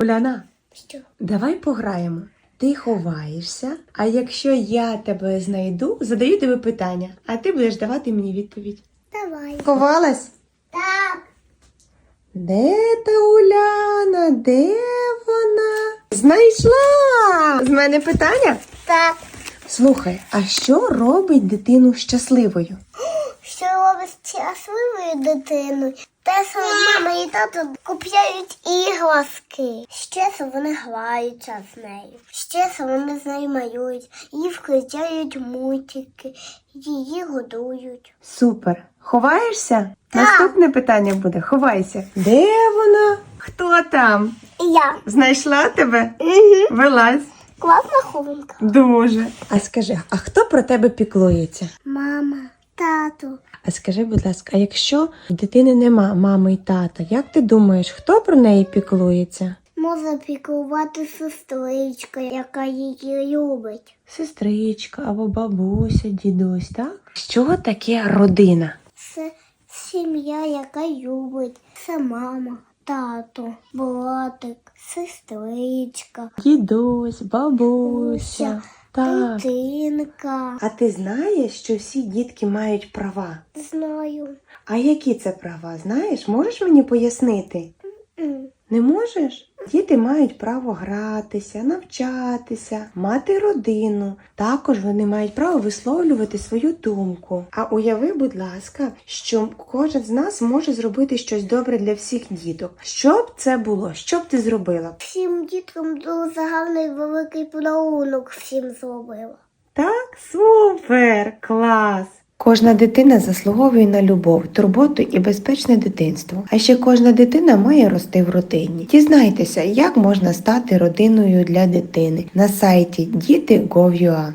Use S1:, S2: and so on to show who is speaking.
S1: Уляна,
S2: Що?
S1: давай пограємо. Ти ховаєшся, а якщо я тебе знайду, задаю тобі питання, а ти будеш давати мені відповідь.
S2: Давай.
S1: Ховалась?
S2: Так.
S1: Де та Уляна? Де вона? Знайшла! З мене питання?
S2: Так.
S1: Слухай, а що робить дитину щасливою?
S2: Що робить щасливою дитиною? Те, що мама і тато купляють іграшки. Ще що вони граються з нею. Ще що вони з нею малюють. Їй включають мультики, її годують.
S1: Супер. Ховаєшся?
S2: Так.
S1: Наступне питання буде: ховайся. Де вона? Хто там?
S2: Я.
S1: Знайшла тебе?
S2: Угу.
S1: Вилазь.
S2: Класна хованка.
S1: Дуже. А скажи, а хто про тебе піклується?
S2: Мама, тато.
S1: А скажи, будь ласка, а якщо в дитини нема мами і тата, як ти думаєш, хто про неї піклується?
S2: Може піклувати сестричка, яка її любить.
S1: Сестричка або бабуся, дідусь, так? Що таке родина?
S2: Це сім'я, яка любить. Це мама, тато, братик, сестричка,
S1: Дідусь, бабуся. Так.
S2: дитинка.
S1: А ти знаєш, що всі дітки мають права?
S2: Знаю.
S1: А які це права? Знаєш, можеш мені пояснити?
S2: М.
S1: Не можеш? Діти мають право гратися, навчатися, мати родину. Також вони мають право висловлювати свою думку. А уяви, будь ласка, що кожен з нас може зробити щось добре для всіх діток. Що б це було? Що б ти зробила?
S2: Всім діткам дуже гарний великий подарунок всім зробила.
S1: Так, супер, клас. Кожна дитина заслуговує на любов, турботу і безпечне дитинство. А ще кожна дитина має рости в родині. Дізнайтеся, як можна стати родиною для дитини на сайті діти.gov.ua.